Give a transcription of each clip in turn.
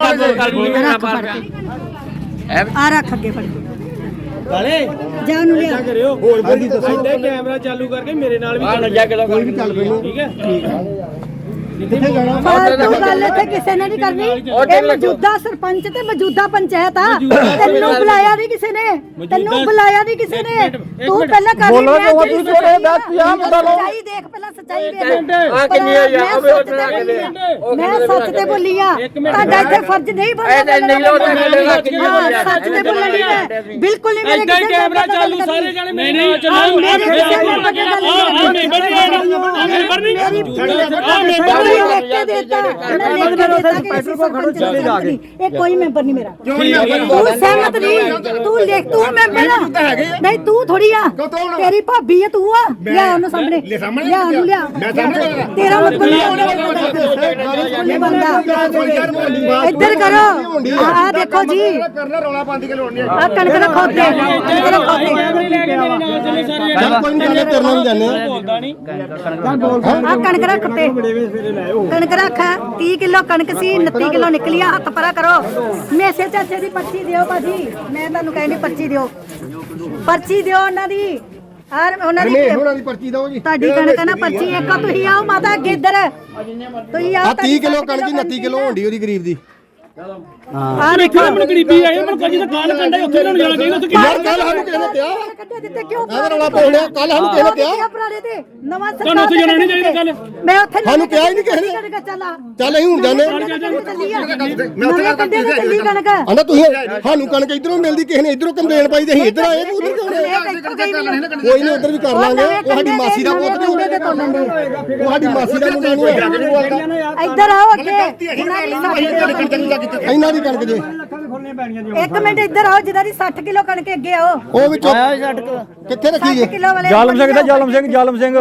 ਰੱਖ ਫੜ ਕੇ। ਆ ਰੱਖ ਅੱਗੇ ਫੜ ਕੇ। ਕਾਲੇ ਜਾ ਉਹਨੂੰ ਲਿਆ। ਕਰਿਓ। ਹੋਰ ਬੰਦੀ ਦੱਸੋ। ਕੈਮਰਾ ਚਾਲੂ ਕਰਕੇ ਮੇਰੇ ਨਾਲ ਵੀ ਕੋਈ ਵੀ ਚੱਲ ਪਈ ਠੀਕ ਹੈ। ਠੀਕ ਹੈ। ਕਿੱਥੇ ਜਾਣਾ। ਫਾਲਤੂ ਗੱਲ ਇੱਥੇ ਕਿਸੇ ਨੇ ਨਹੀਂ ਕਰਨੀ। ਇਹ ਮੌਜੂਦਾ ਸਰਪੰਚ ਤੇ ਮੌਜੂਦਾ ਪੰਚਾਇਤ ਆ। ਤੈਨੂੰ ਬੁਲਾਇਆ ਨਹੀਂ ਕਿਸੇ ਨੇ। ਤੈਨੂੰ ਬੁਲਾਇਆ ਨਹੀਂ ਕਿਸੇ ਨੇ। ਤੂੰ ਪਹਿਲਾਂ ਕਰ ਬੋਲੋ ਤੂੰ ਛੋੜੇ ਦੱਸ ਪਿਆ ਮੁੰਡਾ ਲੋ ਸੱਚਾਈ ਦੇਖ ਪਹਿਲਾਂ ਸੱਚਾਈ ਵੇਖ ਆ ਕਿੰਨੀ ਆ ਯਾਰ? ਮੈਂ ਸੱਚ ਤੇ ਬੋਲੀ ਆ। ਤੁਹਾਡਾ ਇੱਥੇ ਫਰਜ਼ ਨਹੀਂ ਬਣਦਾ ਨਹੀਂ ਹਾਂ ਸੱਚ ਤੇ ਬੋਲਣੀ ਹੈ ਬਿਲਕੁਲ ਨਹੀਂ ਮੇਰੇ ਇੱਦਾਂ ਹੀ ਕੈਮਰਾ ਚਾਲੂ ਸਾਰੇ ਜਾਣੇ ਨਹੀਂ ਨਹੀਂ ਚਲਾਓ ਮੇਰੇ ਕਿਸੇ ਕੋਲ ਪਤਾ ਗੱਲ ਆ ਮੈਂਬਰ ਨਹੀਂ। ਆ ਮੈਂਬਰ ਨਹੀਂ ਮੇਰੀ ਆ ਮੈਂਬਰ ਨਹੀਂ ਲਿਖ ਕੇ ਦਿੱਤਾ। ਇਹਨਾਂ ਲਿਖ ਕੇ ਦਿੱਤਾ ਕਿ ਅਸੀਂ ਸਰਪੰਚ ਦੇ ਜਾ ਕੇ। ਇਹ ਕੋਈ ਮੈਂਬਰ ਨਹੀਂ ਮੇਰਾ। ਤੂੰ ਸਹਿਮਤ ਨਹੀਂ। ਤੂੰ ਲਿਖ ਤੂੰ ਮੈਂਬਰ ਆ। ਨਹੀਂ ਤੂੰ ਥੋੜੀ ਆ। ਤੇਰੀ ਭਾਬੀ ਆ ਤੂੰ ਆ। ਲਿਆ ਉਹਨੂੰ ਸਾਹਮਣੇ। ਲਿਆ ਉਹਨੂੰ ਲਿਆ। ਤੇਰਾ ਮਤਲਬ ਨਹੀਂ ਬੰਦਾ। ਇੱਧਰ ਕਰੋ। ਆ ਦੇਖੋ ਜੀ। ਆ ਕਣਕ ਰੱਖੋ ਤੇ ਕਣਕ ਰੱਖੋ ਤੇ ਕੋਈ ਨਹੀਂ ਜਾਣੇ ਕਰਨਾ ਵੀ ਜਾਣੇ ਬੋਲਦਾ ਨਹੀਂ। ਆ ਕਣਕ ਰੱਖ ਤੇ। ਕਣਕ ਰੱਖ 30 ਕਿਲੋ ਕਣਕ ਸੀ 29 ਕਿਲੋ ਨਿਕਲੀ ਆ ਹੱਥ ਪਰਾ ਕਰੋ। ਮੇਸੇ ਚਾਚੇ ਦੀ ਪਰਚੀ ਦਿਓ ਭਾਜੀ। ਮੈਂ ਤੁਹਾਨੂੰ ਕਹਿੰਦੀ ਪਰਚੀ ਦਿਓ। ਪਰਚੀ ਦਿਓ ਉਹਨਾਂ ਦੀ। ਆਰ ਉਹਨਾਂ ਦੀ ਨਹੀਂ ਉਹਨਾਂ ਦੀ ਪਰਚੀ ਦਿਓ ਜੀ। ਤੁਹਾਡੀ ਕਣਕ ਨਾ ਪਰਚੀ ਇੱਕ ਤੁਸੀਂ ਆਓ ਮਾਤਾ ਅੱਗੇ ਇੱਧਰ। ਤੁਸੀਂ ਆਓ ਆ 30 ਕਿਲੋ ਕਣਕ ਦੀ 29 ਕਿਲੋ ਹੋਣੀ ਉਹਦੀ ਗਰੀਬ ਦੀ। ਆ ਦੇਖੋ ਆਪਣੀ ਗਰੀਬੀ ਆਈ ਮਨ ਕੋਈ ਤਾਂ ਕਾਲ ਕੰਡਾ ਉੱਥੇ ਨੂੰ ਜਾਣਾ ਚਾਹੀਦਾ ਉੱਥੇ ਯਾਰ ਕੱਲ ਸਾਨੂੰ ਕਿਸੇ ਨੇ ਕਿਹਾ। ਕੱਢੇ ਦਿੱਤੇ ਕਿਉਂ? ਐਵੇਂ ਰੌਲਾ ਪਾਉਣ ਡਿਆ, ਕੱਲ੍ਹ ਸਾਨੂੰ ਕਿਸੇ ਨੇ ਕਿਹਾ। ਪੁਰਾਣੇ ਤੇ ਨਵਾਂ ਤੁਹਾਨੂੰ ਉੱਥੇ ਜਾਣਾ ਨਹੀਂ ਚਾਹੀਦਾ ਕੱਲ੍ਹ। ਮੈਂ ਉੱਥੇ ਸਾਨੂੰ ਕਿਹਾ ਹੀ ਨਹੀਂ ਕਿਸੇ ਨੇ। ਚੱਲ ਅਸੀਂ ਹੁਣ ਜਾਣੇ ਨਵੇਂ ਕੱਢੇ ਤੇ ਚੱਲੀ ਕਣਕ। ਆਂਦਾ ਤੁਸੀਂ ਸਾਨੂੰ ਕਣਕ ਇਧਰੋਂ ਮਿਲਦੀ ਕਿਸੇ ਨੇ ਇਧਰੋਂ ਕੰਪਲੇਨ ਪਾਈ ਤੇ ਅਸੀਂ ਇਧਰ ਆਏ ਉਧਰ ਕਿਉਂ ਆਏ ਕੋਈ ਨਹੀਂ ਉਧਰ ਵੀ ਕਰ ਲਾਂਗੇ। ਉਹ ਸਾਡੀ ਮਾਸੀ ਦਾ ਪੁੱਤ ਨਹੀਂ ਉਹ ਸਾਡੀ ਮਾਸੀ ਦਾ ਮੁੰਡਾ ਨਹੀਂ ਇੱਧਰ ਆਓ ਅੱਗੇ। ਇਹਨਾਂ ਦੀ ਕਣਕ ਜੇ। ਇੱਕ ਮਿੰਟ ਇੱਧਰ ਆਓ ਜਿਹਦਾ ਦੀ 60 ਕਿਲੋ ਕਣਕ ਅੱਗੇ ਆਓ। ਉਹ ਵਿੱਚੋਂ ਕਿੱਥੇ ਰੱਖੀ 60 ਜੇ? ਕਿਲੋ ਵਾਲੇ ਜ਼ਾਲਮ ਸਿੰਘ ਦਾ ਜ਼ਾਲਮ ਸਿੰਘ ਜ਼ਾਲਮ ਸਿੰਘ।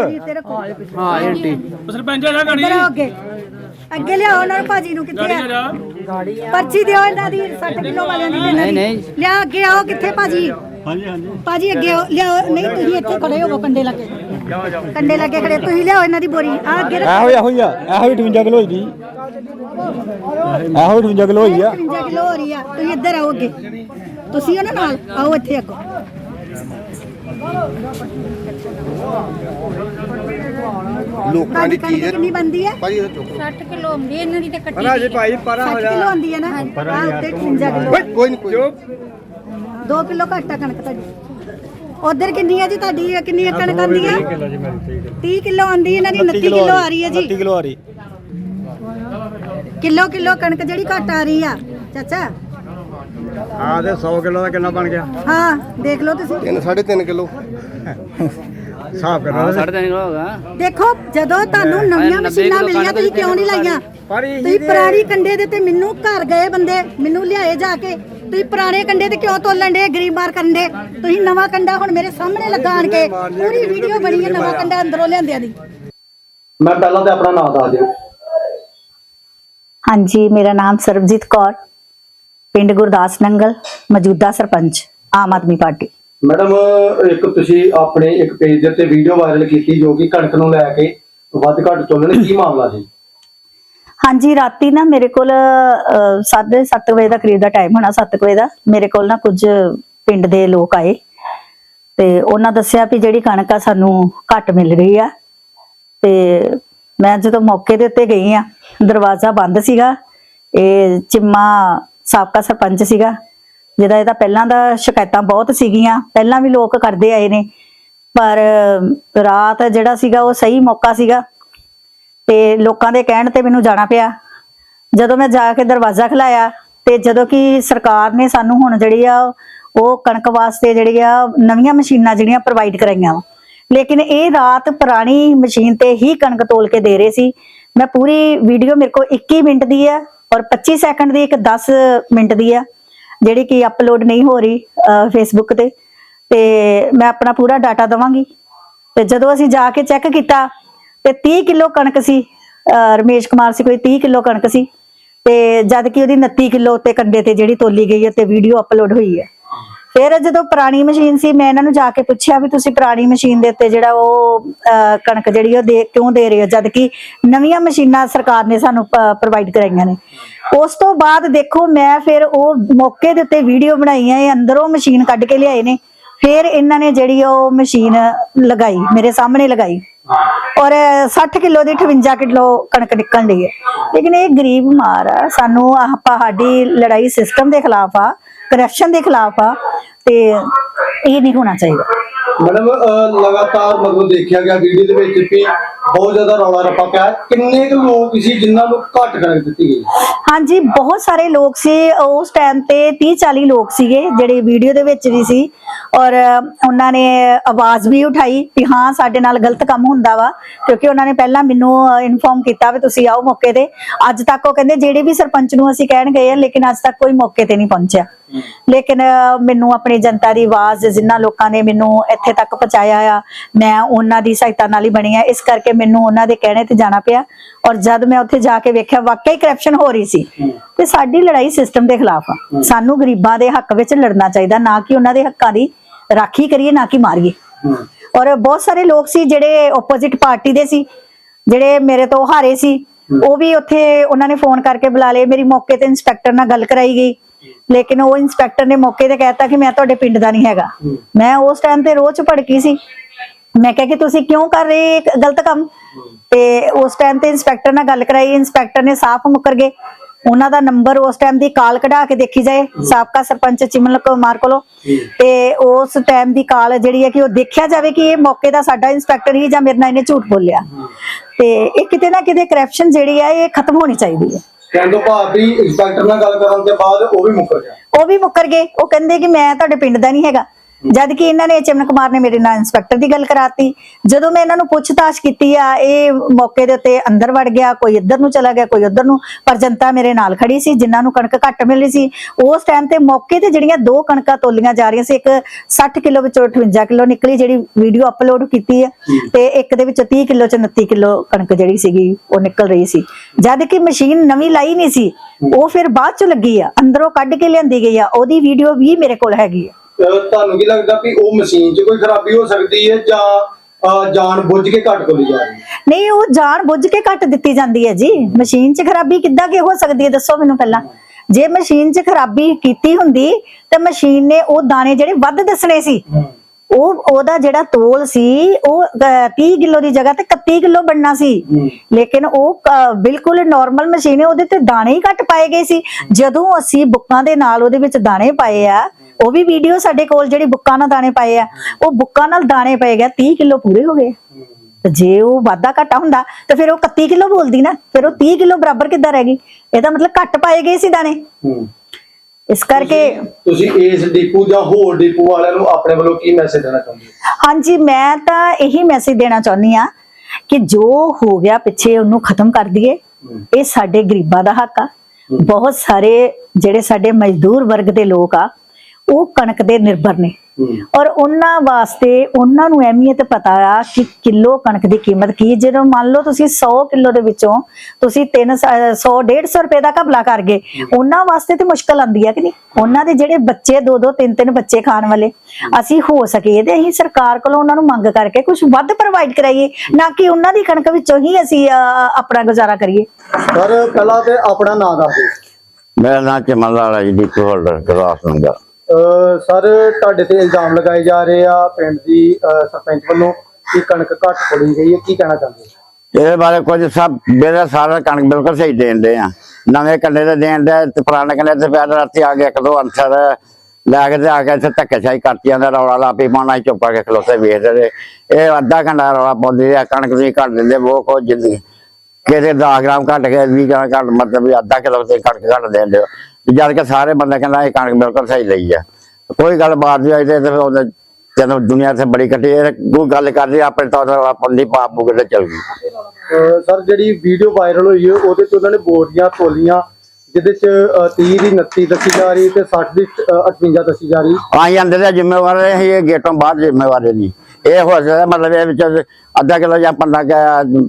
ਹਾਂ ਐਂਟੀ ਸਰਪੰਚ ਆ ਗਾੜੀ ਇੱਧਰ ਆਓ ਅੱਗੇ। ਅੱਗੇ ਲਿਆਓ ਉਹਨਾਂ ਨੂੰ ਭਾਜੀ ਨੂੰ ਕਿੱਥੇ ਆ? ਪਰਚੀ ਦਿਓ ਇਹਨਾਂ ਦੀ 60 ਕਿਲੋ ਵਾਲਿਆਂ ਦੀ। ਨਹੀਂ ਨਹੀਂ। ਲਿਆ ਅੱਗੇ ਆਓ ਕਿੱਥੇ ਭਾਜੀ? ਹਾਂਜੀ ਹਾਂਜੀ। ਭਾਜੀ ਅੱਗੇ ਆਓ ਲਿਆਓ। ਨਹੀਂ ਤੁਸੀਂ ਇੱਥੇ ਖੜੇ ਹੋਵੋ ਕੰਡੇ ਲੱਗੇ। ਕੰਡੇ ਲੱਗੇ ਖੜੇ ਤੁਸੀਂ ਲਿਆਓ ਇਹਨਾਂ ਦੀ ਬੋਰੀ। ਆ ਅੱਗੇ ਰੱਖੋ। ਇਹੋ ਇਹੋ ਹੀ ਆ ਇਹੋ ਹੀ 52 ਕਿਲੋ ਹੋਈ ਦੀ। ਇਹੋ ਹੀ 52 ਕਿਲੋ ਹੋਈ ਆ। 53 ਕਿਲੋ ਹੋ ਰਹੀ ਆ। ਤੁਸੀਂ ਇੱਧਰ ਆਓ ਅੱਗੇ। ਤੁਸੀਂ ਉਹਨਾਂ ਨਾਲ ਆਓ ਇੱਥੇ ਅੱਗੋ। ਲੋਕਾਂ ਦੀ ਚੀਜ਼ ਕਿੰਨੀ ਬੰਦੀ ਹੈ? ਭਾਜੀ ਇਹ ਚੁੱਕ 60 ਕਿਲੋ ਹੁੰਦੀ ਹੈ, ਇਹਨਾਂ ਦੀ ਤਾਂ ਕੱਟੀ ਪਰਾ ਜੀ ਭਾਈ ਪਰਾ 60 ਕਿਲੋ ਆਉਂਦੀ ਹੈ ਨਾ? ਆ ਉੱਤੇ 53 ਕਿਲੋ। ਓਏ ਕੋਈ ਨਹੀਂ ਕੋਈ 2 ਕਿਲੋ ਘੱਟ ਆ ਕਣਕ ਤੁਹਾਡੀ ਉਧਰ ਕਿੰਨੀ ਹੈ ਜੀ ਤੁਹਾਡੀ ਇਹ ਕਿੰਨੀ ਹੈ ਕਣਕ ਆਉਂਦੀ ਹੈ 30 ਕਿਲੋ ਆਉਂਦੀ ਹੈ ਇਹਨਾਂ ਦੀ 29 ਕਿਲੋ ਆ ਰਹੀ ਹੈ 30 ਜੀ ਕਿਲੋ ਆ ਰਹੀ। ਕਿਲੋ ਕਿਲੋ ਕਣਕ ਜਿਹੜੀ ਘੱਟ ਆ ਰਹੀ ਆ ਚਾਚਾ। ਆ ਤੇ 100 ਕਿਲੋ ਦਾ ਕਿੰਨਾ ਬਣ ਗਿਆ। ਹਾਂ ਦੇਖ ਲਓ ਤੁਸੀਂ। ਤਿੰਨ ਸਾਢੇ ਤਿੰਨ ਕਿਲੋ। ਹਿਸਾਬ ਕਰਨਾ ਦੇਖੋ ਜਦੋਂ ਤੁਹਾਨੂੰ ਨਵੀਆਂ ਮਸ਼ੀਨਾਂ ਮਿਲੀਆਂ ਤੁਸੀਂ ਕਿਉਂ ਨਹੀਂ ਲਾਈਆਂ? ਤੁਸੀਂ ਪੁਰਾਣੀ ਕੰਡੇ ਦੇ ਤੇ ਮੈਨੂੰ ਘਰ ਗਏ ਬੰਦੇ ਮੈਨੂੰ ਲਿਆਏ ਜਾ ਕੇ। ਤੁਸੀਂ ਪੁਰਾਣੇ ਕੰਡੇ ਤੇ ਕਿਉਂ ਤੋਲਣ ਦੇ ਗਰੀਬ ਮਾਰ ਕਰਨ ਦੇ ਤੁਸੀਂ ਨਵਾਂ ਕੰਡਾ ਹੁਣ ਮੇਰੇ ਸਾਹਮਣੇ ਲਗਾਣ ਕੇ। ਪੂਰੀ ਵੀਡੀਓ ਬਣੀ ਹੈ ਨਵਾਂ ਕੰਡਾ ਅੰਦਰੋਂ ਲਿਆਂਦਿਆਂ ਦੀ। ਮੈਂ ਪਹਿਲਾਂ ਤੇ ਆਪਣਾ ਨਾਮ ਦੱਸ ਦਿਓ ਹਾਂਜੀ ਮੇਰਾ ਨਾਮ ਸਰਬਜੀਤ ਕੌਰ। ਪਿੰਡ ਗੁਰਦਾਸ ਨੰਗਲ ਮੌਜੂਦਾ ਸਰਪੰਚ ਆਮ ਆਦਮੀ ਪਾਰਟੀ। ਮੈਡਮ ਇੱਕ ਤੁਸੀਂ ਆਪਣੇ ਇੱਕ ਪੇਜ ਦੇ ਉੱਤੇ ਵੀਡੀਓ ਵਾਇਰਲ ਕੀਤੀ ਜੋ ਕਿ ਕਣਕ ਨੂੰ ਲੈ ਕੇ ਵੱਧ ਘੱਟ ਚੱਲਣ ਕੀ ਮਾਮਲਾ ਜੀ ਹਾਂਜੀ, ਰਾਤੀ ਨਾ ਮੇਰੇ ਕੋਲ 7:30 ਵਜੇ ਦਾ ਕਰੀਬ ਦਾ ਟਾਈਮ ਹੋਣਾ 7 ਵਜੇ ਦਾ। ਮੇਰੇ ਕੋਲ ਨਾ ਕੁਝ ਪਿੰਡ ਦੇ ਲੋਕ ਆਏ ਤੇ ਉਹਨਾਂ ਦੱਸਿਆ ਵੀ ਜਿਹੜੀ ਕਣਕ ਆ ਸਾਨੂੰ ਘੱਟ ਮਿਲ ਰਹੀ ਆ। ਤੇ ਮੈਂ ਜਦੋਂ ਮੌਕੇ ਦੇ ਉੱਤੇ ਗਈ ਆ, ਦਰਵਾਜ਼ਾ ਬੰਦ ਸੀਗਾ, ਇਹ ਚਿੰਮਾ ਸਾਬਕਾ ਸਰਪੰਚ ਸੀਗਾ, ਜਿਹਦਾ ਇਹਦਾ ਪਹਿਲਾਂ ਦਾ ਸ਼ਿਕਾਇਤਾਂ ਬਹੁਤ ਸੀਗੀਆਂ, ਪਹਿਲਾਂ ਵੀ ਲੋਕ ਕਰਦੇ ਆਏ ਨੇ, ਪਰ ਰਾਤ ਜਿਹੜਾ ਸੀਗਾ ਉਹ ਸਹੀ ਮੌਕਾ ਸੀਗਾ। ਤੇ ਲੋਕਾਂ ਦੇ ਕਹਿਣ ਤੇ ਮੈਨੂੰ ਜਾਣਾ ਪਿਆ। ਜਦੋਂ ਮੈਂ ਜਾ ਕੇ ਦਰਵਾਜ਼ਾ ਖਲਾਇਆ ਤੇ ਜਦੋਂ ਕਿ ਸਰਕਾਰ ਨੇ ਸਾਨੂੰ ਹੁਣ ਜਿਹੜੀ ਆ ਉਹ ਕਣਕ ਵਾਸਤੇ ਜਿਹੜੀ ਆ ਨਵੀਆਂ ਮਸ਼ੀਨਾਂ ਜਿਹੜੀਆਂ ਪ੍ਰੋਵਾਈਡ ਕਰਾਈਆਂ ਵਾ। ਲੇਕਿਨ ਇਹ ਰਾਤ ਪੁਰਾਣੀ ਮਸ਼ੀਨ ਤੇ ਹੀ ਕਣਕ ਤੋਲ ਕੇ ਦੇ ਰਹੇ ਸੀ। ਮੈਂ ਪੂਰੀ ਵੀਡੀਓ ਮੇਰੇ ਕੋਲ 21 ਮਿੰਟ ਦੀ ਆ ਔਰ 25 ਸੈਕਿੰਡ ਦੀ ਇੱਕ 10 ਮਿੰਟ ਦੀ ਆ, ਜਿਹੜੀ ਕਿ ਅਪਲੋਡ ਨਹੀਂ ਹੋ ਰਹੀ ਫੇਸਬੁੱਕ ਤੇ। ਤੇ ਮੈਂ ਆਪਣਾ ਪੂਰਾ ਡਾਟਾ ਦਵਾਂਗੀ। ਤੇ ਜਦੋਂ ਅਸੀਂ ਜਾ ਕੇ ਚੈੱਕ ਕੀਤਾ ਤੇ 30 ਕਿਲੋ ਕਣਕ ਸੀ ਰਮੇਸ਼ ਕੁਮਾਰ ਸੀ, ਕੋਈ 30 ਕਿਲੋ ਕਣਕ ਸੀ। ਤੇ ਜਦ ਕਿ ਉਹਦੀ 29 ਕਿਲੋ ਤੇ ਕੰਡੇ ਤੇ ਜਿਹੜੀ ਤੋਲੀ ਗਈ ਹੈ ਤੇ ਵੀਡੀਓ ਅਪਲੋਡ ਹੋਈ ਹੈ। ਫਿਰ ਜਦੋਂ ਪੁਰਾਣੀ ਮਸ਼ੀਨ ਸੀ, ਮੈਂ ਇਹਨਾਂ ਨੂੰ ਜਾ ਕੇ ਪੁੱਛਿਆ ਵੀ ਤੁਸੀਂ ਪੁਰਾਣੀ ਮਸ਼ੀਨ ਦੇ ਉੱਤੇ ਜਿਹੜਾ ਉਹ ਕਣਕ ਜਿਹੜੀ ਉਹ ਦੇ, ਕਿਉਂ ਦੇ ਰਹੇ ਹੋ? ਜਦ ਕਿ ਨਵੀਆਂ ਮਸ਼ੀਨਾਂ ਸਰਕਾਰ ਨੇ ਸਾਨੂੰ ਪ੍ਰੋਵਾਈਡ ਕਰਾਈਆਂ ਨੇ। ਉਸ ਤੋਂ ਬਾਅਦ ਦੇਖੋ, ਮੈਂ ਫਿਰ ਉਹ ਮੌਕੇ ਦੇ ਉੱਤੇ ਵੀਡੀਓ ਬਣਾਈਆਂ, ਇਹ ਅੰਦਰੋਂ ਮਸ਼ੀਨ ਕੱਢ ਕੇ ਲਿਆਏ ਨੇ। ਫਿਰ ਇਹਨਾਂ ਨੇ ਜਿਹੜੀ ਉਹ ਮਸ਼ੀਨ ਲਗਾਈ, ਮੇਰੇ ਸਾਹਮਣੇ ਲਗਾਈ। ਔਰ 60 ਕਿਲੋ ਦੀ 58 ਕਿਲੋ ਕਣਕ ਨਿਕਲਣ ਲਈ ਹੈ। ਲੇਕਿਨ ਇਹ ਗਰੀਬ ਮਾਰ ਆ। ਸਾਨੂੰ ਆਹ ਸਾਡੀ ਲੜਾਈ ਸਿਸਟਮ ਦੇ ਖਿਲਾਫ ਆ ਕਰਪਸ਼ਨ ਦੇ ਖਿਲਾਫ ਆ। ਤੇ ਇਹ ਨਹੀਂ ਹੋਣਾ ਚਾਹੀਦਾ। ਮੈਡਮ ਲਗਾਤਾਰ ਮਤਲਬ ਦੇਖਿਆ ਗਿਆ ਵੀਡੀਓ ਦੇ ਵਿੱਚ ਵੀ ਬਹੁਤ ਜ਼ਿਆਦਾ ਰੌਲਾ ਰੱਪਾ ਪਿਆ। ਕਿੰਨੇ ਕੁ ਲੋਕ ਸੀ ਜਿਨ੍ਹਾਂ ਨੂੰ ਘੱਟ ਕਣਕ ਦਿੱਤੀ ਗਈ? ਹਾਂਜੀ ਬਹੁਤ ਸਾਰੇ ਲੋਕ ਸੀ। ਉਸ ਟਾਈਮ ਤੇ 30 40 ਲੋਕ ਸੀਗੇ ਜਿਹੜੇ ਵੀਡੀਓ ਦੇ ਵਿੱਚ ਵੀ ਸੀ। ਔਰ ਉਹਨਾਂ ਨੇ ਆਵਾਜ਼ ਵੀ ਉਠਾਈ ਕਿ ਹਾਂ ਸਾਡੇ ਨਾਲ ਗਲਤ ਕੰਮ ਹੁੰਦਾ ਵਾ ਕਿਉਂਕਿ ਉਹਨਾਂ ਨੇ ਪਹਿਲਾਂ ਮੈਨੂੰ ਇਨਫੋਰਮ ਕੀਤਾ ਵੀ ਤੁਸੀਂ ਆਓ ਮੌਕੇ ਤੇ। ਅੱਜ ਤੱਕ ਉਹ ਕਹਿੰਦੇ ਜਿਹੜੇ ਵੀ ਸਰਪੰਚ ਨੂੰ ਅਸੀਂ ਕਹਿਣ ਗਏ ਆ ਲੇਕਿਨ ਅੱਜ ਤੱਕ ਕੋਈ ਮੌਕੇ ਤੇ ਨਹੀਂ ਪਹੁੰਚਿਆ। ਲੇਕਿਨ ਮੈਨੂੰ ਆਪਣੀ ਜਨਤਾ ਦੀ ਆਵਾਜ਼ ਜਿਨ੍ਹਾਂ ਲੋਕਾਂ ਨੇ ਮੈਨੂੰ ਇੱਥੇ ਤੱਕ ਪਹੁੰਚਾਇਆ ਆ ਮੈਂ ਉਹਨਾਂ ਦੀ ਸਹਾਇਤਾ ਨਾਲ ਹੀ ਬਣੀ ਆ। ਇਸ ਕਰਕੇ ਮੈਨੂੰ ਉਹਨਾਂ ਦੇ ਕਹਿਣੇ ਤੇ ਜਾਣਾ ਪਿਆ। ਔਰ ਜਦ ਮੈਂ ਉੱਥੇ ਜਾ ਕੇ ਵੇਖਿਆ ਵਾਕਈ ਕਰਪਸ਼ਨ ਹੋ ਰਹੀ ਸੀ। ਤੇ ਸਾਡੀ ਲੜਾਈ ਸਿਸਟਮ ਦੇ ਖਿਲਾਫ ਆ। ਸਾਨੂੰ ਗਰੀਬਾਂ ਦੇ ਹੱਕ ਵਿੱਚ ਲੜਨਾ ਚਾਹੀਦਾ ਨਾ ਕਿ ਉਹਨਾਂ ਦੇ ਹੱਕਾਂ ਦੀ ਰਾਖੀ ਕਰੀਏ ਨਾ ਕਿ ਮਾਰੀਏ। ਔਰ ਬਹੁਤ ਸਾਰੇ ਲੋਕ ਸੀ ਜਿਹੜੇ ਆਪੋਜ਼ਿਟ ਪਾਰਟੀ ਦੇ ਸੀ ਜਿਹੜੇ ਮੇਰੇ ਤੋਂ ਹਾਰੇ ਸੀ। ਉਹ ਵੀ ਉੱਥੇ ਉਹਨਾਂ ਨੇ ਫੋਨ ਕਰਕੇ ਬੁਲਾ ਲਏ। ਮੇਰੀ ਮੌਕੇ ਤੇ ਇੰਸਪੈਕਟਰ ਨਾਲ ਗੱਲ ਕਰਾਈ ਗਈ। ਲੇਕਿਨ ਉਹ ਇੰਸਪੈਕਟਰ ਨੇ ਮੌਕੇ ਤੇ ਕਹਿਤਾ ਕਿ ਮੈਂ ਤੁਹਾਡੇ ਪਿੰਡ ਦਾ ਨਹੀਂ ਹੈਗਾ। ਮੈਂ ਉਸ ਟਾਈਮ ਤੇ ਚ ਭੜਕੀ ਸੀ। ਮੈਂ ਕਿਹਾ ਕਿ ਤੁਸੀਂ ਕਿਉਂ ਕਰ ਰਹੇ ਇਹ ਗਲਤ ਕੰਮ? ਤੇ ਉਸ ਟਾਈਮ ਤੇ ਇੰਸਪੈਕਟਰ ਨਾਲ ਗੱਲ ਕਰਾਈ। ਇੰਸਪੈਕਟਰ ਨੇ ਸਾਫ਼ ਮੁੱਕਰ ਗਏ। ਉਹਨਾਂ ਦਾ ਨੰਬਰ ਉਸ ਟਾਈਮ ਦੀ ਕਾਲ ਕਢਾ ਕੇ ਦੇਖੀ ਜਾਏ। ਸਾਬਕਾ ਸਰਪੰਚ ਚਿਮਨ ਕੁਮਾਰ ਕੋਲੋਂ। ਤੇ ਉਸ ਟਾਈਮ ਦੀ ਕਾਲ ਜਿਹੜੀ ਹੈ ਕਿ ਉਹ ਦੇਖਿਆ ਜਾਵੇ ਕਿ ਇਹ ਮੌਕੇ ਦਾ ਸਾਡਾ ਇੰਸਪੈਕਟਰ ਹੀ ਜਾਂ ਮੇਰੇ ਨਾਲ ਇਹਨੇ ਝੂਠ ਬੋਲਿਆ। ਤੇ ਇਹ ਕਿਤੇ ਨਾ ਕਿਤੇ ਕਰਪਸ਼ਨ ਜਿਹੜੀ ਹੈ ਇਹ ਖਤਮ ਹੋਣੀ ਚਾਹੀਦੀ ਹੈ। ਕਹਿਣ ਤੋਂ ਇੰਸਪੈਕਟਰ ਨਾਲ ਗੱਲ ਕਰਨ ਦੇ ਬਾਅਦ ਉਹ ਵੀ ਮੁੱਕਰ ਗਿਆ। ਉਹ ਵੀ ਮੁੱਕਰ ਗਏ। ਉਹ ਕਹਿੰਦੇ ਕਿ ਮੈਂ ਤੁਹਾਡੇ ਪਿੰਡ ਦਾ ਨਹੀਂ ਹੈਗਾ। ਜਦ ਕਿ ਇਹਨਾਂ ਨੇ ਚਿਮਨ ਕੁਮਾਰ ਨੇ ਮੇਰੇ ਨਾਲ ਇੰਸਪੈਕਟਰ ਦੀ ਗੱਲ ਕਰਾਤੀ। ਜਦੋਂ ਮੈਂ ਇਹਨਾਂ ਨੂੰ ਪੁੱਛਤਾਛ ਕੀਤੀ ਆ ਇਹ ਮੌਕੇ ਦੇ ਉੱਤੇ ਅੰਦਰ ਵੜ ਗਿਆ ਕੋਈ ਇੱਧਰ ਨੂੰ ਚਲਾ ਗਿਆ ਕੋਈ ਉੱਧਰ ਨੂੰ ਪਰ ਜਨਤਾ ਮੇਰੇ ਨਾਲ ਖੜੀ ਸੀ ਜਿਨ੍ਹਾਂ ਨੂੰ ਕਣਕ ਘੱਟ ਮਿਲੀ ਸੀ। ਉਸ ਟਾਈਮ ਤੇ ਮੌਕੇ ਤੇ ਜਿਹੜੀਆਂ ਦੋ ਕਣਕਾਂ ਤੋਲੀਆਂ ਜਾ ਰਹੀਆਂ ਸੀ ਇੱਕ 60 ਕਿਲੋ ਵਿੱਚੋਂ 58 ਕਿਲੋ ਨਿਕਲੀ ਜਿਹੜੀ ਵੀਡੀਓ ਅਪਲੋਡ ਕੀਤੀ ਹੈ। ਤੇ ਇੱਕ ਦੇ ਵਿੱਚ 30 ਕਿਲੋ ਚ 29 ਕਿਲੋ ਕਣਕ ਜਿਹੜੀ ਸੀਗੀ ਉਹ ਨਿਕਲ ਰਹੀ ਸੀ। ਜਦ ਕਿ ਮਸ਼ੀਨ ਨਵੀਂ ਲਾਈ ਨਹੀਂ ਸੀ ਉਹ ਫਿਰ ਬਾਅਦ ਚ ਲੱਗੀ ਆ ਅੰਦਰੋਂ ਕੱਢ ਕੇ ਲਿਆਂਦੀ ਗਈ ਆ ਉਹਦੀ ਵੀਡੀਓ ਵੀ ਮੇਰੇ ਕੋਲ ਹੈਗੀ ਆ। ਤੁਹਾਨੂੰ ਕੀ ਲੱਗਦਾ ਵੀ ਉਹ ਮਸ਼ੀਨ 'ਚ ਕੋਈ ਖਰਾਬੀ ਹੋ ਸਕਦੀ ਹੈ ਜਾਂ ਜਾਣ ਬੁੱਝ ਕੇ ਘੱਟ ਕੋਲੀ ਜਾ ਰਹੀ ਹੈ? ਨਹੀਂ ਉਹ ਜਾਣ ਬੁੱਝ ਕੇ ਕੱਟ ਦਿੱਤੀ ਜਾਂਦੀ ਹੈ ਜੀ। ਮਸ਼ੀਨ 'ਚ ਖਰਾਬੀ ਕਿੱਦਾਂ ਕਿ ਹੋ ਸਕਦੀ ਹੈ? ਦੱਸੋ ਮੈਨੂੰ ਪਹਿਲਾਂ। ਜੇ ਮਸ਼ੀਨ 'ਚ ਖਰਾਬੀ ਕੀਤੀ ਹੁੰਦੀ ਤਾਂ ਮਸ਼ੀਨ ਨੇ ਉਹ ਦਾਣੇ ਜਿਹੜੇ ਵੱਧ ਦੱਸਣੇ ਸੀ ਉਹ ਉਹਦਾ ਜਿਹੜਾ ਤੋਲ ਸੀ ਉਹ ਅਹ, 30 ਕਿਲੋ ਦੀ ਜਗ੍ਹਾ ਤੇ 31 ਕਿਲੋ ਬਣਨਾ ਸੀ। ਲੇਕਿਨ ਉਹ ਬਿਲਕੁਲ ਨਾਰਮਲ ਮਸ਼ੀਨ ਹੈ ਉਹਦੇ ਤੇ ਦਾਣੇ ਹੀ ਘੱਟ ਪਾਏ ਗਏ ਸੀ। ਜਦੋਂ ਅਸੀਂ ਬੁੱਕਾਂ ਦੇ ਨਾਲ ਉਹਦੇ ਵਿੱਚ ਦਾਣੇ ਪਾਏ ਆ ਉਹ ਵੀ ਵੀਡੀਓ ਸਾਡੇ ਕੋਲ ਜਿਹੜੀ ਬੁੱਕਾਂ ਨਾਲ ਦਾਣੇ ਪਾਏ ਆ ਉਹ ਬੁੱਕਾਂ ਨਾਲ ਦਾਣੇ ਪਏ ਗਿਆ 30 ਕਿਲੋ ਪੂਰੇ ਹੋ ਗਏ। ਤੇ ਜੇ ਉਹ ਵਾਧਾ ਘਾਟਾ ਹੁੰਦਾ ਤਾਂ ਫਿਰ ਉਹ 31 ਕਿਲੋ ਬੋਲਦੀ ਨਾ ਫਿਰ ਉਹ 30 ਕਿਲੋ ਬਰਾਬਰ ਕਿੱਦਾਂ ਰਹਿ ਗਈ? ਇਹਦਾ ਮਤਲਬ ਘੱਟ ਪਾਏ ਗਏ ਸੀ ਦਾਣੇ। ਇਸ ਕਰਕੇ ਤੁਸੀਂ ਇਸ ਡੀਪੂ ਜਾਂ ਹੋਰ ਡੀਪੂ ਵਾਲਿਆਂ ਨੂੰ ਆਪਣੇ ਵੱਲੋਂ ਕੀ ਮੈਸੇਜ ਦੇਣਾ ਚਾਹੁੰਦੇ ਹੋ? ਹਾਂਜੀ ਮੈਂ ਤਾਂ ਇਹੀ ਮੈਸੇਜ ਦੇਣਾ ਚਾਹੁੰਦੀ ਆ ਕਿ ਜੋ ਹੋ ਗਿਆ ਪਿੱਛੇ ਉਹਨੂੰ ਖਤਮ ਕਰ ਦਈਏ। ਇਹ ਸਾਡੇ ਗਰੀਬਾਂ ਦਾ ਹੱਕ ਆ। ਬਹੁਤ ਸਾਰੇ ਜਿਹੜੇ ਸਾਡੇ ਮਜ਼ਦੂਰ ਵਰਗ ਦੇ ਲੋਕ ਆ ਉਹ ਕਣਕ ਦੇ ਨਿਰਭਰ ਨੇ। ਔਰ ਉਹਨਾਂ ਵਾਸਤੇ ਉਹਨਾਂ ਨੂੰ ਅਹਿਮੀਅਤ ਪਤਾ ਆ ਕਿ ਕਿਲੋ ਕਣਕ ਦੀ ਕੀਮਤ ਕੀ। ਹੈ। ਜਦੋਂ ਮੰਨ ਲਓ ਤੁਸੀਂ 100 ਕਿਲੋ ਦੇ ਵਿੱਚੋਂ ਤੁਸੀਂ 3 100 150 ਰੁਪਏ ਦਾ ਘਪਲਾ ਕਰ ਗਏ ਉਹਨਾਂ ਵਾਸਤੇ ਤੇ ਮੁਸ਼ਕਲ ਆਂਦੀ ਹੈ ਕਿ ਨਹੀਂ? ਉਹਨਾਂ ਦੇ ਜਿਹੜੇ ਬੱਚੇ ਦੋ ਦੋ ਤਿੰਨ ਤਿੰਨ ਬੱਚੇ ਖਾਣ ਵਾਲੇ ਅਸੀਂ ਹੋ ਸਕੇ ਤੇ ਅਸੀਂ ਸਰਕਾਰ ਕੋਲੋਂ ਉਹਨਾਂ ਨੂੰ ਮੰਗ ਕਰਕੇ ਕੁਝ ਵੱਧ ਪ੍ਰੋਵਾਈਡ ਕਰਾਈਏ ਨਾ ਕਿ ਉਹਨਾਂ ਦੀ ਕਣਕ ਵਿੱਚੋਂ ਹੀ ਅਸੀਂ ਆਪਣਾ ਗੁਜ਼ਾਰਾ ਕਰੀਏ। ਸਰ ਪਹਿਲਾਂ ਤੇ ਆਪਣਾ ਨਾਮ ਦੱਸ ਦਿਓ। ਮੇਰਾ ਨਾਮ ਚਮਨ ਲਾਲਾ ਜੀ ਡੀਪੂ ਹੋਲਡਰ ਗਰਾਸ ਸਰ, ਤੁਹਾਡੇ ਤੇ ਇਲਜ਼ਾਮ ਲਗਾਏ ਜਾ ਰਹੇ ਆ ਪਿੰਡ ਦੀ ਸਰਪੰਚ ਵੱਲੋਂ ਕਿ ਕਣਕ ਘੱਟ ਪੜੀ ਗਈ ਹੈ ਕੀ ਕਹਿਣਾ ਚਾਹੁੰਦੇ ਹੋ? ਇਹਦੇ ਬਾਰੇ ਕੁਝ ਸਭ, ਮੇਰੇ ਸਾਰਾ ਕਣਕ ਬਿਲਕੁਲ ਸਹੀ ਦੇਣ ਆ। ਨਵੇਂ ਕੰਡੇ ਦੇ ਦੇਣ ਤੇ ਪੁਰਾਣੇ ਕੰਡੇ ਤੇ ਪਿਆ ਰਾਤੀ ਆ ਕੇ ਇੱਕ ਦੋ ਅੰਸਰ ਲੈ ਕੇ ਤੇ ਆ ਕੇ ਇੱਥੇ ਧੱਕੇਸ਼ਾਹੀ ਕਰਤੀ ਜਾਂਦਾ, ਰੌਲਾ ਲਾ ਪਈ ਪਾਉਣਾ ਚੁੱਪ ਕਰਕੇ ਖਲੋਤੇ ਵੇਖਦੇ ਰਹੇ ਇਹ ਅੱਧਾ ਘੰਟਾ ਰੌਲਾ ਪਾਉਂਦੇ ਆ, ਕਣਕ ਤੁਸੀਂ ਘੱਟ ਦਿੰਦੇ ਉਹ ਕੋ ਜ਼ਿੰਦਗੀ। ਕਿਤੇ 10 ਗ੍ਰਾਮ ਘੱਟ ਗਏ 20 ਗ੍ਰਾਮ ਘੱਟ, ਮਤਲਬ ਅੱਧਾ ਕਿਲੋ ਤੇ ਕਣਕ ਘੱਟ ਦੇ ਦਿਓ। ਜਦ ਕਿ ਸਾਰੇ ਬੰਦੇ ਕਹਿੰਦਾ ਇਹ ਕਣਕ ਬਿਲਕੁਲ ਸਹੀ ਲਈ ਆ। ਕੋਈ ਗੱਲ ਬਾਤ ਨਹੀਂ ਆਈ ਤੇ ਫਿਰ ਉਹਦੇ ਜਦੋਂ ਦੁਨੀਆ ਤੇ ਬੜੀ ਕੱਟੀ ਇਹ ਕੋਈ ਗੱਲ ਕਰਦੀ ਆਪਣੇ ਤੌਰ ਤੇ ਆਪਣੀ ਪਾਪ ਮੁਕਦੇ ਚੱਲ ਗਈ। ਸਰ ਜਿਹੜੀ ਵੀਡੀਓ ਵਾਇਰਲ ਹੋਈ ਹੈ ਉਹਦੇ ਚ ਉਹਨਾਂ ਨੇ ਬੋਰੀਆਂ ਤੋਲੀਆਂ ਜਿਹਦੇ ਚ ਅਹ 30 ਦੀ 29 ਦੱਸੀ ਜਾ ਰਹੀ ਤੇ 60 ਦੀ ਅਹ 58 ਦੱਸੀ ਜਾ ਰਹੀ। ਆਈ ਅੰਦਰ ਦੇ ਜ਼ਿੰਮੇਵਾਰ ਇਹ ਇਹ ਗੇਟੋਂ ਬਾਹਰ ਜ਼ਿੰਮੇਵਾਰ ਨਹੀਂ। ਇਹ ਹੋ ਸਕਦਾ ਮਤਲਬ ਇਹ ਵਿੱਚ ਅੱਧਾ ਕਿਲੋ ਜਾਂ ਪੰਨਾ ਕਿ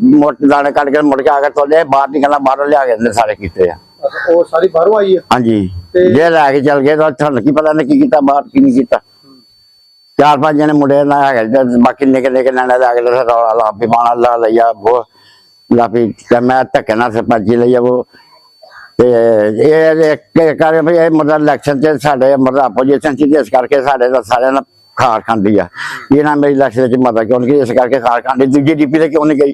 ਮੋਟੇ ਦਾਣੇ ਕੱਢ ਕੇ ਮੁੜ ਕੇ ਆ ਕੇ ਤੋਲੇ ਬਾਹਰ ਨਿਕਲਣਾ ਬਾਹਰੋਂ ਲਿਆ ਕੇ ਸਾਰੇ ਕੀਤੇ ਆ। ਉਹ ਸਾਰੀ ਬਾਹਰੋਂ ਆਈ ਹੈ? ਹਾਂਜੀ। ਤੇ ਜੇ ਲੈ ਕੇ ਚੱਲ ਗਏ ਤਾਂ ਤੁਹਾਨੂੰ ਕੀ ਪਤਾ ਨੇ ਕੀ ਕੀਤਾ ਬਾਹਰ ਕੀ ਨਹੀਂ ਕੀਤਾ। ਚਾਰ ਪੰਜ ਜਣੇ ਮੁੰਡੇ ਨਾਲ ਹੈਗੇ ਤੇ ਬਾਕੀ ਨਿੱਕੇ ਨਿੱਕੇ ਨਾਨੇ ਲਾ ਕੇ ਤੇ ਰੌਲਾ ਲਾ ਵੀ ਬਾਣਾ ਲਾ ਲਿਆ ਉਹ ਲਾ ਵੀ ਤੇ ਮੈਂ ਧੱਕੇ ਨਾਲ ਸਰਪੰਚੀ ਲਈ ਆ ਉਹ ਤੇ ਇਹ ਇੱਕ ਕਰੇ ਵੀ ਇਹ ਮਤਲਬ ਇਲੈਕਸ਼ਨ ਚ ਸਾਡੇ ਮਤਲਬ ਆਪੋਜੀਸ਼ਨ ਚ ਇਸ ਕਰਕੇ ਸਾਡੇ ਦਾ ਸਾਰਿਆਂ ਨਾਲ ਖਾਰ ਖਾਂਦੀ ਆ। ਇਹਨਾਂ ਮੇਰੀ ਇਲੈਕਸ਼ਨ ਚ ਮਦਦ ਕਿਉਂ ਨਹੀਂ? ਇਸ ਕਰਕੇ ਖਾਰ ਖਾਂਦੀ ਦੂਜੀ ਡੀਪੀ ਤੇ ਕਿਉਂ ਨਹੀਂ ਗਈ?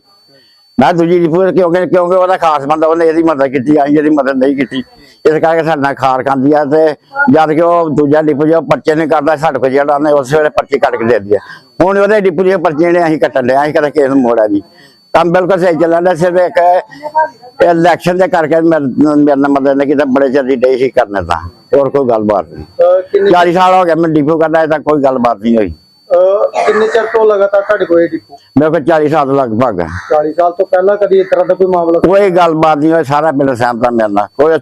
ਮੈਂ ਦੂਜੀ ਡੀਪੀ ਤੇ ਕਿਉਂ ਗਈ ਕਿਉਂਕਿ ਉਹਦਾ ਖਾਸ ਬੰਦਾ ਉਹਨੇ ਇਹਦੀ ਮਦਦ ਕੀਤੀ ਆਈ ਇਹਦੀ ਮਦਦ ਨਹੀਂ ਕੀਤੀ। ਇਸ ਕਰਕੇ ਸਾਡੇ ਨਾਲ ਖਾਰ ਖਾਂਦੀ ਆ ਤੇ ਜਦ ਕਿ ਉਹ ਦੂਜਾ ਡਿਪੂ ਜੋ ਪਰਚੇ ਨਹੀਂ ਕਰਦਾ ਸਾਡੇ ਕੋਲ ਜਿਹੜਾ ਉਹਨੇ ਉਸ ਵੇਲੇ ਪਰਚੀ ਕੱਟ ਕੇ ਦੇ ਦਿਆ ਹੁਣ ਉਹਦੇ ਡਿਪੂ ਦੇ ਪਰਚੇ ਨੇ ਅਸੀਂ ਕੱਟਣ ਲਿਆ ਅਸੀਂ ਕਦੇ ਕਿਸੇ ਨੂੰ ਮੋੜਿਆ ਨਹੀਂ। ਕੰਮ ਬਿਲਕੁਲ ਸਹੀ ਡਿਆ ਸਿਰਫ ਇੱਕ ਇਲੈਕਸ਼ਨ ਦੇ ਕਰਕੇ ਮੇਰੇ ਮੇਰੇ ਨਾਲ ਮਦਦ ਨਹੀਂ ਕੀਤਾ ਬੜੇ ਚਿਰ ਦੀ ਡੇ ਸੀ ਕਰਨੇ ਤਾਂ। ਹੋਰ ਕੋਈ ਗੱਲਬਾਤ ਨਹੀਂ। ਅਹ ਕਿੰਨੇ 40 ਸਾਲ ਹੋ ਗਏ ਮੈਂ ਡਿਪੂ ਕਰਦਾ ਤੱਕ ਕੋਈ ਗੱਲਬਾਤ ਨਹੀਂ ਹੋਈ। ਕਿੰਨੇ ਚਿਰ ਤੋਂ ਲਗਾਤਾਰ ਤੁਹਾਡੇ ਕੋਲ ਇਹ ਡਿਪੂ ਮੇਰੇ ਕੋਲ 40 ਸਾਲ ਲਗਭਗ। 40 ਸਾਲ ਤੋਂ ਪਹਿਲਾਂ ਕਦੀ ਇਸ ਤਰ੍ਹਾਂ ਦਾ ਕੋਈ ਮਾਮਲਾ ਕੋਈ ਗੱਲਬਾਤ ਨਹੀਂ ਹੋਈ ਸਾਰਾ ਪਿੰਡ ਸਹਿਮਤਾ ਨਾਲ। ਕੋਈ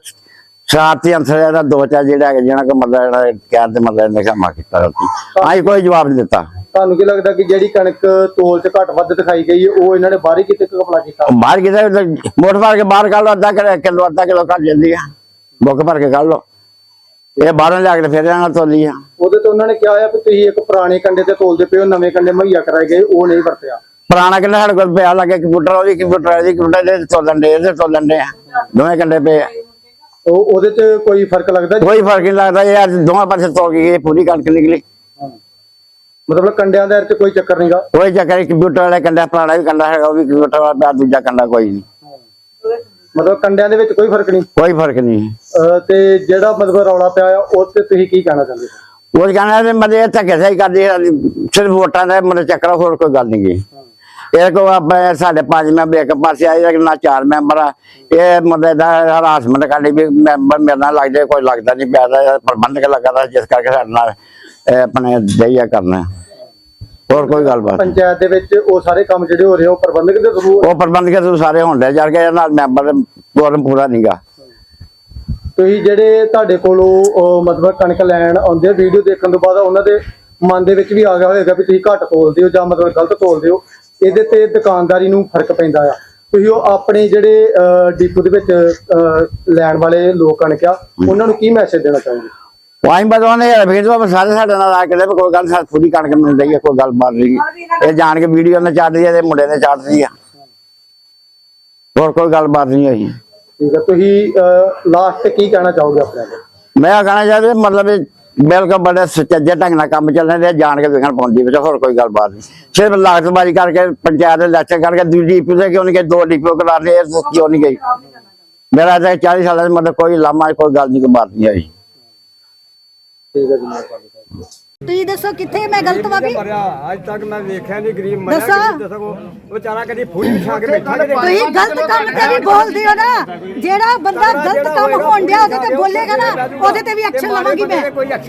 ਸ਼ਰਾਰਤੀ ਅੰਸਰ ਇਹਦਾ ਦੋ ਚਾਰ ਜਿਹੜਾ ਜਿਹਨਾਂ ਕੋ ਮਤਲਬ ਜਿਹੜਾ ਕਹਿਰ ਦੇ ਮਤਲਬ ਨੇ ਕੰਮ ਕੀਤਾ ਰਾਤੀ ਆਈ ਕੋਈ ਜਵਾਬ ਨਹੀਂ ਦਿੱਤਾ। ਤੁਹਾਨੂੰ ਕੀ ਲੱਗਦਾ ਕਿ ਜਿਹੜੀ ਕਣਕ ਤੋਲ 'ਚ ਘੱਟ ਵੱਧ ਦਿਖਾਈ ਗਈ ਉਹ ਇਹਨਾਂ ਨੇ ਬਾਹਰ ਕਿਤੇ ਕਪਲਾ ਕੀਤਾ? ਬਾਹਰ ਕਿਤੇ ਮੋਟਰ ਮਾਰ ਕੇ ਬਾਹਰ ਕੱਢ ਲਓ ਅੱਧਾ ਕਿਲੋ ਅੱਧਾ ਕਿਲੋ ਕੱਢ ਜਾਂਦੀ ਆ। ਬੁੱਕ ਭਰ ਕੇ ਕੱਢ ਲਓ। ਇਹ ਬਾਹਰੋਂ ਲਿਆ ਕੇ ਤੇ ਫਿਰ ਇਹਨਾਂ ਤੋਲੀ ਆ। ਉਹਦੇ ਤੇ ਉਹਨਾਂ ਨੇ ਕਿਹਾ ਆ ਕਿ ਤੁਸੀਂ ਇੱਕ ਪੁਰਾਣੇ ਕੰਡੇ ਤੇ ਤੋਲਦੇ ਪਏ ਹੋ ਨਵੇਂ ਕੰਡੇ ਮੁਹੱਈਆ ਕਰਾਏ ਗਏ ਉਹ ਨਹੀਂ ਵਰਤਿਆ। ਪੁਰਾਣਾ ਕਿੰਨਾ ਸਾਡੇ ਕੋਲ ਪਿਆ ਲੱਗੇ ਕੰਪਿਊਟਰ ਉਹਦੀ ਕੰਪਿਊਟਰ ਉਹਦੀ ਕੰਪਿਊਟਰ ਦੇ ਤੋਲਣ ਦੇ ਇਹਦੇ ਤੋਲਣ ਦੇ ਦੋਵੇਂ ਕੰਡੇ ਪਏ ਆ। ਉਹ ਉਹਦੇ 'ਚ ਕੋਈ ਫ਼ਰਕ ਲੱਗਦਾ ਜੀ? ਕੋਈ ਫ਼ਰਕ ਨਹੀਂ ਲੱਗਦਾ ਇਹ ਅੱਜ ਦੋਵਾਂ ਪਾਸੇ ਤੋਲ ਗਈ ਇਹ ਪੂਰੀ ਕਣਕ ਨਿਕਲੀ। ਮਤਲਬ ਕੰਡਿਆਂ ਦੇ ਵਿੱਚ ਕੋਈ ਚੱਕਰ ਨਹੀਂਗਾ? ਕੋਈ ਚੱਕਰ ਨਹੀਂ ਕੰਪਿਊਟਰ ਵਾਲਾ ਕੰਡਾ ਪੁਰਾਣਾ ਵੀ ਕੰਡਾ ਹੈਗਾ ਉਹ ਵੀ ਕੰਪਿਊਟਰ ਵਾਲਾ ਪਿਆ ਦੂਜਾ ਕੰਡਾ ਕੋਈ ਨਹੀਂ। ਮਤਲਬ ਕੰਡਿਆਂ ਦੇ ਵਿੱਚ ਕੋਈ ਫ਼ਰਕ ਨਹੀਂ? ਕੋਈ ਫ਼ਰਕ ਨਹੀਂ। ਅਹ ਤੇ ਜਿਹੜਾ ਮਤਲਬ ਰੌਲਾ ਪਿਆ ਆ ਉਹ ਤੇ ਤੁਸੀਂ ਕੀ ਕਹਿਣਾ ਚਾਹੁੰਦੇ ਹੋ? ਉਹ ਕਹਿੰਦਾ ਵੀ ਮਦੇ ਧੱਕੇ ਸਹੀ ਕਰਦੀ ਆ, ਸਿਰਫ ਵੋਟਾਂ ਦਾ ਮਤਲਬ ਚੱਕਰ ਹੋਰ ਕੋਈ ਗੱਲ ਨਹੀਂ ਗੀ। ਇਹ ਕੋ ਆਪਣੇ ਸਾਡੇ ਪੰਜ ਮੈਂਬਰ ਇੱਕ ਪਾਸੇ ਆਏ ਇੱਕ ਨਾ ਚਾਰ ਮੈਂਬਰ ਆ। ਇਹ ਮਤਲਬ ਦਾ ਹਰਾਸਮੈਂਟ ਕਰਨੀ ਵੀ ਮੈਂਬਰ ਮੇਰੇ ਨਾਲ ਲੱਗਦੇ ਕੋਈ ਲੱਗਦਾ ਨਹੀਂ ਪਿਆ ਦਾ ਪ੍ਰਬੰਧਕ ਲੱਗਦਾ ਜਿਸ ਕਰਕੇ ਸਾਡੇ ਨਾਲ ਇਹ ਆਪਣੇ ਦਈਆ ਕਰਨਾ। ਹੋਰ ਕੋਈ ਗੱਲਬਾਤ ਨਹੀਂ। ਪੰਚਾਇਤ ਦੇ ਵਿੱਚ ਉਹ ਸਾਰੇ ਕੰਮ ਜਿਹੜੇ ਹੋ ਰਹੇ ਆ, ਉਹ ਪ੍ਰਬੰਧਕ ਦੇ ਥਰੂ ਉਹ ਪ੍ਰਬੰਧਕ ਤੋਂ ਸਾਰੇ ਹੁੰਦੇ ਜੜ ਕੇ ਨਾਲ ਮੈਂਬਰ ਕੋਰਮ ਪੂਰਾ ਨਹੀਂਗਾ। ਤੁਸੀਂ ਜਿਹੜੇ ਤੁਹਾਡੇ ਕੋਲੋਂ ਉਹ ਮਤਲਬ ਕਣਕ ਲੈਣ ਆਉਂਦੇ ਆ ਵੀਡੀਓ ਦੇਖਣ ਤੋਂ ਬਾਅਦ ਉਹਨਾਂ ਦੇ ਮਨ ਦੇ ਵਿੱਚ ਵੀ ਆ ਗਿਆ ਹੋਵੇਗਾ ਵੀ ਤੁਸੀਂ ਘੱਟ ਤੋਲਦੇ ਹੋ ਜਾਂ ਮਤਲਬ ਗਲਤ ਤੋਲਦੇ ਹੋ ਇਹਦੇ ਤੇ ਦੁਕਾਨਦਾਰੀ ਨੂੰ ਫ਼ਰਕ ਪੈਂਦਾ ਆ। ਤੁਸੀਂ ਉਹ ਆਪਣੇ ਜਿਹੜੇ ਅਹ, ਡੀਪੂ ਦੇ ਵਿੱਚ ਅਹ, ਲੈਣ ਵਾਲੇ ਲੋਕ ਕਣਕ ਆ ਉਹਨਾਂ ਨੂੰ ਕੀ ਮੈਸੇਜ ਦੇਣਾ ਚਾਹੁੰਦੇ ਵਾਈ ਬਦਵਾਨੇ ਫਿਰ ਤੋਂ ਸਾਰੇ ਸਾਡੇ ਨਾਲ ਆ ਕੇ ਤੇ ਕੋਈ ਗੱਲ ਸਾਥ ਪੂਰੀ ਕਣਕ ਮਿਲ ਰਹੀ ਹੈ ਕੋਈ ਗੱਲ ਬਣ ਰਹੀ ਹੈ। ਇਹ ਜਾਣ ਕੇ ਵੀਡੀਓ ਨੇ ਚੱਲਦੀ ਹੈ ਤੇ ਮੁੰਡੇ ਨੇ ਚੱਲਦੀ ਆ। ਹੋਰ ਕੋਈ ਗੱਲ ਬਾਤ ਨਹੀਂ ਹੋਈ ਠੀਕ ਹੈ ਤੁਸੀਂ ਲਾਸਟ ਤੇ ਕੀ ਕਹਿਣਾ ਚਾਹੋਗੇ ਆਪਣੇ ਮੈਂ ਕਹਣਾ ਚਾਹਦੇ ਮਤਲਬ ਬਿਲਕੁਲ ਬੜੇ ਸੁਚੱਜੇ ਢੰਗ ਨਾਲ ਕੰਮ ਚੱਲਣ ਦੇ ਜਾਣ ਕੇ ਵੇਖਣ ਪਾਉਂਦੀ ਵਿੱਚ ਹੋਰ ਕੋਈ ਗੱਲ ਬਾਤ ਨਹੀਂ ਸਿਰਫ ਲਾਗਤਬਾਜ਼ੀ ਕਰਕੇ ਪੰਚਾਇਤ ਦੇ ਇਲੈਕਸ਼ਨ ਕਰਕੇ ਦੂਜੀ ਡੀਪੀ ਤੇ ਕਿਉਂ ਨਹੀਂ ਗਈ ਦੋ ਡੀਪੀ ਕਰਾ ਲਏ ਇਹ ਕਿਉਂ ਨਹੀਂ ਗਈ ਮੇਰਾ ਤਾਂ 40 ਸਾਲਾਂ ਦੇ ਮਤਲਬ ਕੋਈ ਲਾਮਾ ਕੋਈ ਗੱਲ ਨਹੀਂ ਕੋਈ ਬਾਤ ਨਹੀਂ ਆਈ ਠੀਕ ਹੈ ਜੀ ਮਿਹਰਬਾਨੀ ਤੁਸੀਂ ਦੱਸੋ ਕਿੱਥੇ ਮੈਂ ਗਲਤ ਵਾਗੀ ਅੱਜ ਤੱਕ ਮੈਂ ਵੇਖਿਆ ਨਹੀਂ ਗਰੀਬ ਦੱਸੋ। ਦੱਸੋ ਵਿਚਾਰਾ ਕਦੀ ਫੂਲ ਵਿਛਾ ਕੇ ਬੈਠਾ ਕਿਤੇ ਤੁਸੀਂ ਗਲਤ ਕੰਮ ਤੇ ਵੀ ਬੋਲਦੇ ਹੋ ਨਾ। ਜਿਹੜਾ ਬੰਦਾ ਗਲਤ ਕੰਮ ਹੋਣ ਡਿਆ ਉਹਦੇ ਤੇ ਬੋਲੇਗਾ ਨਾ ਉਹਦੇ ਤੇ ਵੀ ਐਕਸ਼ਨ ਲਵਾਂਗੀ ਮੈਂ।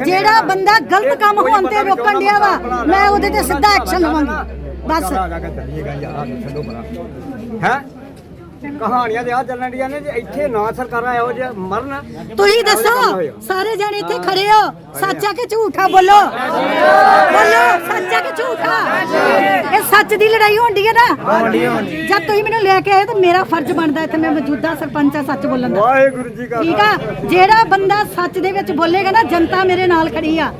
ਜਿਹੜਾ ਬੰਦਾ ਗਲਤ ਕੰਮ ਹੋਣ ਤੇ ਰੋਕਣ ਡਿਆ ਵਾ ਮੈਂ ਉਹਦੇ ਤੇ ਸਿੱਧਾ ਐਕਸ਼ਨ ਲਵਾਂਗੀ। ਬਸ। ਚੱਲੀਏਗਾ ਯਾਰ ਛੱਡੋ ਪਰਾਂ ਹੈ? ਕਹਾਣੀਆਂ ਦੇ ਆ ਚੱਲਣ ਡੀਆਂ ਨੇ ਜੇ ਇੱਥੇ ਨਾ ਸਰਕਾਰਾਂ ਇਹੋ ਜਿਹੇ ਮਰਨ ਤੁਸੀਂ ਦੱਸੋ ਸਾਰੇ ਜਣੇ ਇੱਥੇ ਖੜੇ ਹੋ। ਸੱਚਾ ਕਿ ਝੂਠਾ? ਬੋਲੋ। ਬੋਲੋ ਸੱਚਾ ਕਿ ਝੂਠਾ? ਇਹ ਸੱਚ ਦੀ ਲੜਾਈ ਹੋਣੀ ਹੈ ਨਾ? ਜਦ ਤੁਸੀਂ ਮੈਨੂੰ ਲੈ ਕੇ ਆਏ ਤਾਂ ਮੇਰਾ ਫਰਜ਼ ਬਣਦਾ ਇੱਥੇ ਮੈਂ ਮੌਜੂਦਾ ਸਰਪੰਚ ਆ ਸੱਚ ਬੋਲਣ ਦਾ। ਵਾਹਿਗੁਰੂ ਜੀ ਕਾ ਠੀਕ ਆ? ਜਿਹੜਾ ਬੰਦਾ ਸੱਚ ਦੇ ਵਿੱਚ ਬੋਲੇਗਾ ਨਾ ਜਨਤਾ ਮੇਰੇ ਨਾਲ ਖੜੀ ਆ।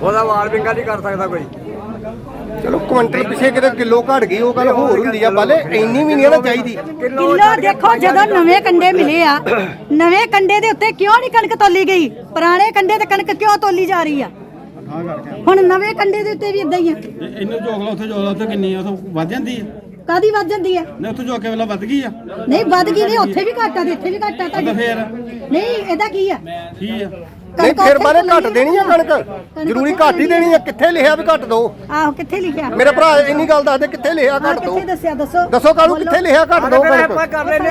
ਉਹਦਾ ਵਾਲ ਵਿੰਗਾ ਨਹੀਂ ਕਰ ਸਕਦਾ ਕੋਈ। ਚਲੋ ਕੁਇੰਟਲ ਪਿੱਛੇ ਕਿਤੇ ਕਿਲੋ ਘਟ ਗਈ ਉਹ ਗੱਲ ਹੋਰ ਹੁੰਦੀ ਆ ਬਾਲੇ ਇੰਨੀ ਵੀ ਨਹੀਂ ਨਾ ਚਾਹੀਦੀ। ਕਿਲੋ ਦੇਖੋ ਜਦੋਂ ਨਵੇਂ ਕੰਡੇ ਮਿਲੇ ਆ ਨਵੇਂ ਕੰਡੇ ਦੇ ਉੱਤੇ ਕਿਉਂ ਨਹੀਂ ਕਣਕ ਤੋਲੀ ਗਈ? ਪੁਰਾਣੇ ਕੰਡੇ ਤੇ ਕਣਕ ਕਿਉਂ ਤੋਲੀ ਜਾ ਰਹੀ ਆ? ਹੁਣ ਨਵੇਂ ਕੰਡੇ ਦੇ ਉੱਤੇ ਵੀ ਇਦਾਂ ਹੀ ਆ। ਇਹਨੂੰ ਝੋਕ ਲਾ ਉੱਥੇ ਝੋਕ ਲਾ ਉੱਥੇ ਕਿੰਨੀ ਆ ਉੱਥੇ ਵੱਧ ਜਾਂਦੀ ਹੈ ਕਾਦੀ ਵੱਧ ਜਾਂਦੀ ਆ? ਨੇ ਉੱਥੇ ਝੋਕੇ ਵੇਲਾ ਵੱਧ ਗਈ ਆ। ਨਹੀਂ ਵੱਧ ਗਈ ਨਹੀਂ ਉੱਥੇ ਵੀ ਘੱਟ ਆ ਤੇ ਇੱਥੇ ਵੀ ਘੱਟ ਆ ਤਾਂ ਫੇਰ? ਨਹੀਂ ਇਹਦਾ ਕੀ ਆ? ਕੀ ਆ? ਨਹੀਂ ਕਣਕ ਫਿਰ ਉੱਥੇ ਤੋਲੀ ਘੱਟ ਦੇਣੀ ਆ ਕਣਕ? ਜ਼ਰੂਰੀ ਘੱਟ ਹੀ ਦੇਣੀ ਆ? ਕਿੱਥੇ ਲਿਖਿਆ ਵੀ ਘੱਟ ਦੋ? ਆਹੋ ਕਿੱਥੇ ਲਿਖਿਆ? ਮੇਰੇ ਭਰਾ ਇੰਨੀ ਗੱਲ ਦੱਸ ਦੇ ਕਿੱਥੇ ਲਿਖਿਆ ਹਾਂ ਘੱਟ ਦੋ? ਕਿੱਥੇ ਦੱਸਿਆ? ਦੱਸੋ। ਦੱਸੋ ਕਾਲੂ ਕਿੱਥੇ ਲਿਖਿਆ ਘੱਟ ਦੋ ਕਣਕ? ਕਰ ਲੈਨੇ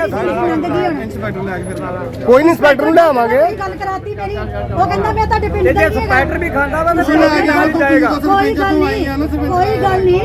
ਕੋਈ ਨਹੀਂ ਇੰਸਪੈਕਟਰ ਨੂੰ ਲਿਆਵਾਂਗੇ। ਕੋਈ ਗੱਲ ਕਰਾਤੀ ਮੇਰੀ। ਉਹ ਕਹਿੰਦਾ ਮੈਂ ਤੁਹਾਡੇ ਪਿੰਡ ਦਾ ਜੇ ਹੀ ਹੈਗਾ। ਵੀ ਖਾਂਦਾ ਵਾ ਤਾਂ ਨਾਲ ਜਾਏਗਾ। ਕੋਈ ਗੱਲ ਨਹੀਂ ਕੋਈ ਗੱਲ ਨਹੀਂ।